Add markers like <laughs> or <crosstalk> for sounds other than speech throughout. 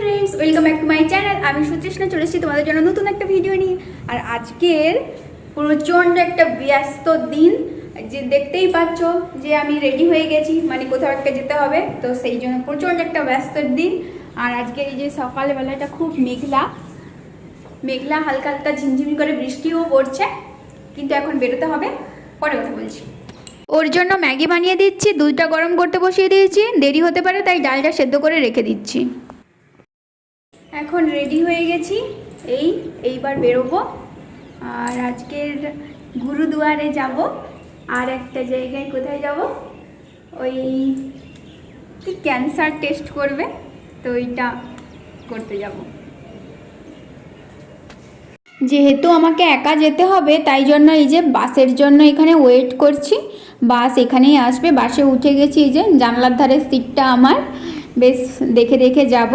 Friends welcome back to my channel আমি সুতৃষ্ণা, চলে এসেছি তোমাদের জন্য নতুন একটা ভিডিও নিয়ে। আর আজকের প্রচণ্ড একটা ব্যস্ত দিন। যে দেখতেই পাচ্ছ যে আমি রেডি হয়ে গেছি মানে কোথাও একটা যেতে হবে, তো সেই জন্য প্রচণ্ড একটা ব্যস্ত দিন। আর আজকে এই যে সকালবেলাটা খুব মেঘলা মেঘলা, হালকা হালকা ঝিমঝিমি করে বৃষ্টিও পড়ছে, কিন্তু এখন বেরোতে হবে। পরে কথা বলছি। ওর জন্য ম্যাগি বানিয়ে দিচ্ছি, দুধটা গরম করতে বসিয়ে দিয়েছি, দেরি হতে পারে তাই ডালটা সেদ্ধ করে রেখে দিচ্ছি। এখন রেডি হয়ে গেছি। এই, এইবার বেরোবো। আর আজকের গুরুদুয়ারে যাব। আর একটা জায়গায় কোথায় যাব? ওই ক্যান্সার টেস্ট করবে, তো ওইটা করতে যাব। যেহেতু আমাকে একা যেতে হবে, তাই জন্য এই যে বাসের জন্য এখানে ওয়েট করছি। বাস এখানেই আসবে। বাসে উঠে গেছি এই যে, জানলার ধারে সিটটা আমার। বেশ দেখে দেখে যাব।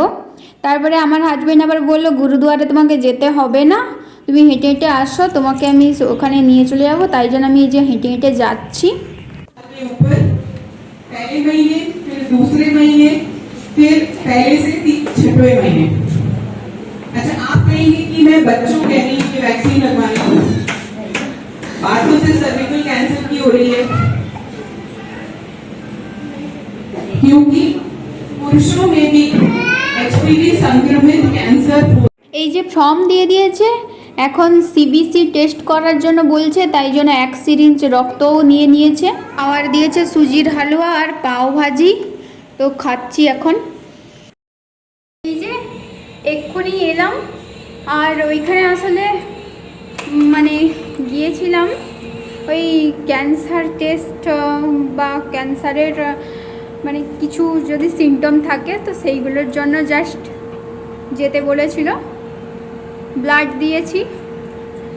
তারপরে আমার হাজবেন্ড আবার বললো গুরুদুয়ারে তোমাকে যেতে হবে না তুমি হেঁটে হেঁটে আসো তোমাকে আমি ওখানে নিয়ে চলে যাবো তাই জন্য আমি এই যে হেঁটে হেঁটে যাচ্ছি के ऊपर पहले महीने फिर दूसरे महीने फिर पहले से ती- छठवें महीने अच्छा आप कहेंगे कि मैं बच्चों के लिए ये वैक्सीन लगवाने की बात तो सिर्फ सर्विकल कैंसर की हो रही है क्योंकि এই যে ফর্ম দিয়ে দিয়েছে এখন সিবিসি টেস্ট করার জন্য বলছে তাই জন্য এক সিরিঞ্জ রক্তও নিয়ে নিয়েছে। আবার দিয়েছে সুজির হালুয়া আর পাও ভাজি। তো খাচ্ছি এখন। এই যে এক্ষুনি এলাম আর ওইখানে আসলে মানে গিয়েছিলাম ওই ক্যান্সার টেস্ট বা ক্যান্সারের মানে কিছু যদি সিমটম থাকে, তো সেইগুলোর জন্য জাস্ট যেতে বলেছিল। ব্লাড দিয়েছি,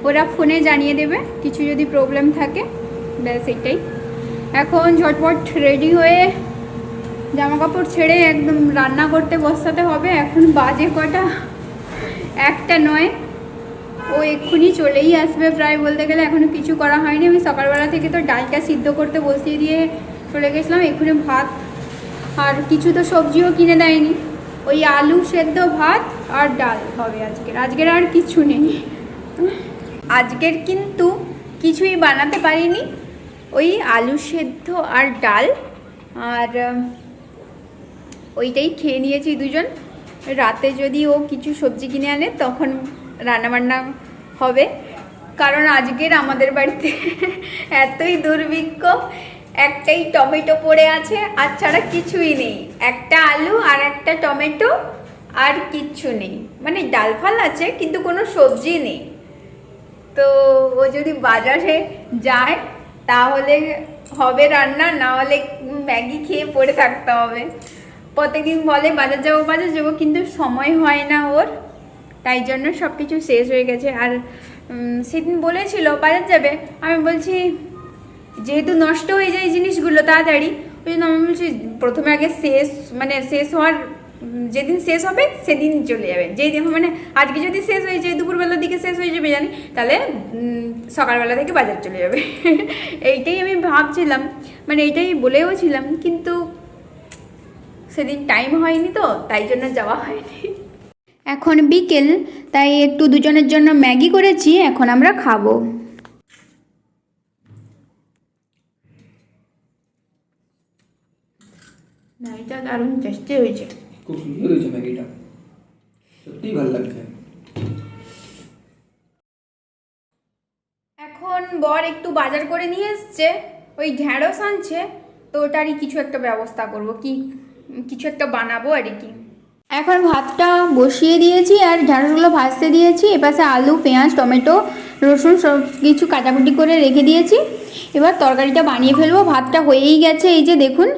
ওরা ফোনে জানিয়ে দেবে, কিছু যদি প্রবলেম থাকে, ব্যাস এটাই। এখন ঝটপট রেডি হয়ে জামা কাপড় ছেড়ে একদম রান্না করতে বসাতে হবে। এখন বাজে কটা? একটা নয়। ও এক্ষুনি চলেই আসবে প্রায় বলতে গেলে এখনও কিছু করা হয়নি। আমি সকালবেলা থেকে তো ডালটা সিদ্ধ করতে বসিয়ে দিয়ে চলে গেছিলাম। এক্ষুনি ভাত আর কিছু তো সবজিও কিনে দেয়নি। ওই আলু সেদ্ধ ভাত আর ডাল হবে আজকের। আজকের আর কিছু নেই। আজকের কিন্তু কিছুই বানাতে পারিনি। ওই আলু সেদ্ধ আর ডাল আর ওইটাই খেয়ে নিয়েছি দুজন। রাতে যদি ও কিছু সবজি কিনে আনে, তখন রান্নাবান্না হবে। কারণ আজকের আমাদের বাড়িতে <laughs> এতই দুর্ভিক্ষ একটাই টমেটো পড়ে আছে, আর ছাড়া কিছুই নেই। একটা আলু আর একটা টমেটো আর কিচ্ছু নেই। মানে ডাল ফাল আছে, কিন্তু কোনো সবজি নেই। তো ও যদি বাজারে যায়, তাহলে হবে রান্না, না হলে ম্যাগি খেয়ে পড়ে থাকতে হবে। প্রত্যেকদিন বলে, বাজার যাব বাজার যাব, কিন্তু সময় হয় না ওর। তাই জন্য সব কিছু শেষ হয়ে গেছে। আর সেদিন বলেছিল, বাজার যাবে? আমি বলছি যেহেতু নষ্ট হয়ে যায় জিনিসগুলো তাড়াতাড়ি, ওই জন্য আমি বলছি প্রথমে আগে শেষ মানে শেষ হওয়ার যেদিন শেষ হবে সেদিন চলে যাবে। যেই দিন মানে আজকে যদি শেষ হয়ে যায়, দুপুরবেলার দিকে শেষ হয়ে যাবে জানি, তাহলে সকালবেলা থেকে বাজার চলে যাবে। <laughs> এইটাই আমি ভাবছিলাম মানে এইটাই বলেও ছিলাম, কিন্তু সেদিন টাইম হয়নি তো, তাই জন্য যাওয়া হয়নি। এখন বিকেল, তাই একটু দুজনের জন্য ম্যাগি করেছি, এখন আমরা খাব। ম্যাগিটা দারুণ টেস্টি হয়েছে। খুব সুন্দর হয়েছে ম্যাগিটা। সত্যিই ভালো লাগছে। এখন বর একটু বাজার করে নিয়ে এসছে ওই ঢ্যাঁড়স আনছে তো ওটারই কিছু একটা ব্যবস্থা করব। কি কিছু একটা বানাবো আর কি। এখন ভাতটা বসিয়ে দিয়েছি আর ঢ্যাঁড়সগুলো ভাজতে দিয়েছি। এপাশে আলু পেঁয়াজ টমেটো রসুন সব কিছু কাটাকুটি করে রেখে দিয়েছি। এবার তরকারিটা বানিয়ে ফেলব। ভাতটা হয়েই গেছে এই যে দেখুন।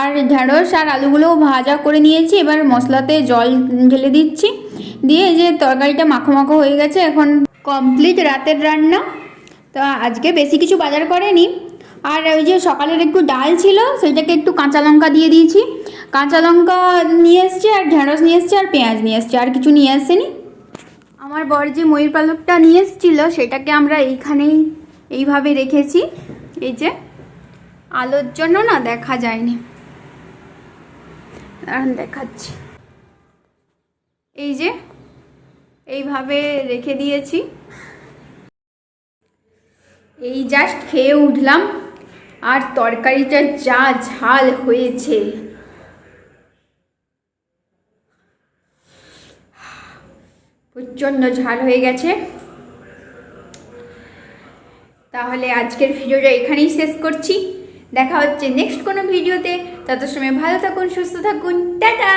আর ঢ্যাঁড়স আর আলুগুলোও ভাজা করে নিয়েছি। এবার মশলাতে জল ঢেলে দিচ্ছি। দিয়ে যে তরকারিটা মাখো মাখো হয়ে গেছে, এখন কমপ্লিট রাতের রান্না। তো আজকে বেশি কিছু বাজার করেনি। আর ওই যে সকালের একটু ডাল ছিল সেটাকে একটু কাঁচা লঙ্কা দিয়ে দিয়েছি। কাঁচা লঙ্কা নিয়ে এসছি আর ঢেঁড়স নিয়ে এসছি আর পেঁয়াজ নিয়ে এসছি, আর কিছু নিয়ে আসেনি। আমার বর যে ময়ূর পালকটা নিয়ে এসেছিল, সেটাকে আমরা এইখানেই এইভাবে রেখেছি। এই যে আলোর জন্য না দেখা যায়নি। দাঁড়ান, দেখাচ্ছি। এই যে, এইভাবে রেখে দিয়েছি। এই জাস্ট খেয়ে উঠলাম, আর তরকারিটা যা ঝাল হয়েছে। প্রচণ্ড ঝাল হয়ে গেছে। তাহলে আজকের ভিডিওটা এখানেই শেষ করছি। দেখা হচ্ছে নেক্সট কোনো ভিডিওতে। তত সময় ভালো থাকুন সুস্থ থাকুন টাটা!